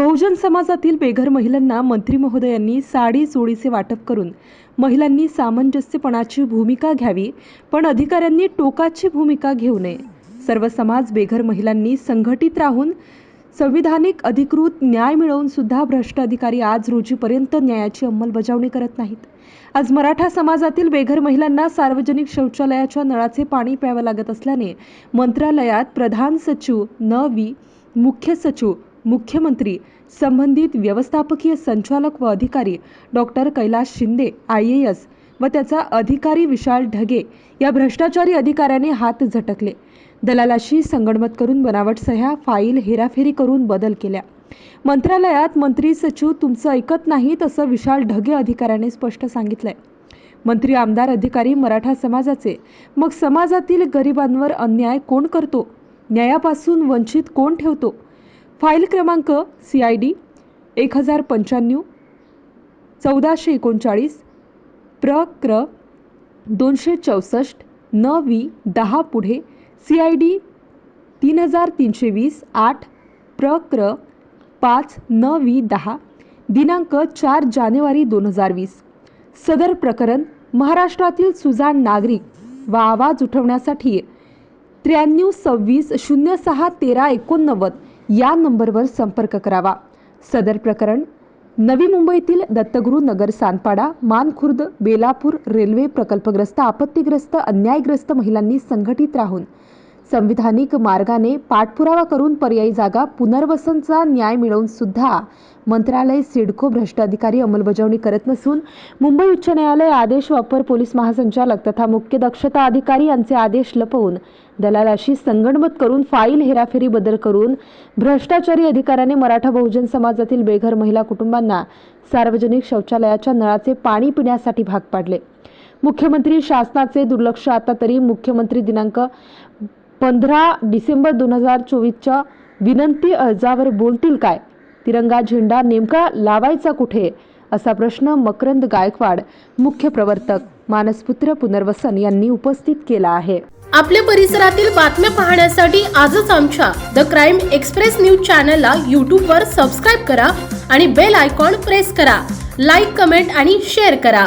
बहुजन समाजातील बेघर महिलांना मंत्री महोदयांनी साडी चोळीचे वाटप करून महिलांनी सामंजस्यपणाची भूमिका घ्यावी पण अधिकाऱ्यांनी टोकाची भूमिका घेऊ नये. सर्व समाज बेघर महिलांनी संघटित राहून संविधानिक अधिकृत न्याय मिळवून सुद्धा भ्रष्ट अधिकारी आज रोजीपर्यंत न्यायाची अंमलबजावणी करत नाहीत. आज मराठा समाजातील बेघर महिलांना सार्वजनिक शौचालयाच्या नळाचे पाणी प्यावं लागत असल्याने मंत्रालयात प्रधान सचिव न वी मुख्य सचिव मुख्यमंत्री संबंधित व्यवस्थापकीय संचालक व अधिकारी doctor Kailas Shinde I A S व त्याचा अधिकारी विशाल ढगे या भ्रष्टाचारी अधिकाऱ्याने हात झटकले. दलालाशी संगणमत करून बनावट सह्या फाईल हेराफेरी करून बदल केल्या. मंत्रालयात मंत्री सचिव तुमचं ऐकत नाहीत असं विशाल ढगे अधिकाऱ्याने स्पष्ट सांगितलंय. मंत्री आमदार अधिकारी मराठा समाजाचे. मग समाजातील गरिबांवर अन्याय कोण करतो? न्यायापासून वंचित कोण ठेवतो? फाईल क्रमांक सी आय डी एक हजार पंच्याण्णव चौदाशे एकोणचाळीस प्र क्र दोनशे चौसष्ट न वी दहा पुढे सी आय डी तीन हजार तीनशे वीस आठ प्र क्र पाच न वी दहा दिनांक चार जानेवारी दोन हजार वीस. सदर प्रकरण महाराष्ट्रातील सुजाण नागरिक व आवाज उठवण्यासाठी त्र्याण्णव सव्वीस शून्य सहा तेरा एकोणनव्वद या नंबरवर संपर्क करावा. सदर प्रकरण नवी मुंबईतील दत्तगुरू नगर सानपाडा मानखुर्द बेलापूर रेल्वे प्रकल्पग्रस्त आपत्तीग्रस्त अन्यायग्रस्त महिलांनी संघटित राहून संविधानिक मार्गाने पाठपुरावा करून पर्यायी जागा पुनर्वसनचा न्याय मिळवून सुद्धा मंत्रालय सिडको भ्रष्ट अधिकारी अंमलबजावणी करत नसून मुंबई उच्च न्यायालय आदेश वापर पोलीस महासंचालक तथा मुख्य दक्षता अधिकारी यांचे आदेश लपवून दलालाशी संगणमत करून फाईल हेराफेरी बदल करून भ्रष्टाचारी अधिकाऱ्याने मराठा बहुजन समाजातील बेघर महिला कुटुंबांना सार्वजनिक शौचालयाच्या नळाचे पाणी पिण्यासाठी भाग पाडले. मुख्यमंत्री शासनाचे दुर्लक्ष आता तरी मुख्यमंत्री दिनांक पंधरा डिसेंबर दोन हजार चोवीसच्या विनंती अर्जावर बोलतील काय? तिरंगा झेंडा नेमका लावायचा कुठे? असा प्रश्न मकरंद गायकवाड मुख्य प्रवर्तक मानसपुत्र पुनर्वसन यांनी उपस्थित केला आहे. आपल्या परिसरातील बातम्या पाहण्यासाठी आजच आमच्या द क्राईम एक्सप्रेस न्यूज चॅनलला यूट्यूबवर सबस्क्राईब करा आणि बेल आयकॉन प्रेस करा. लाईक कमेंट आणि शेअर करा.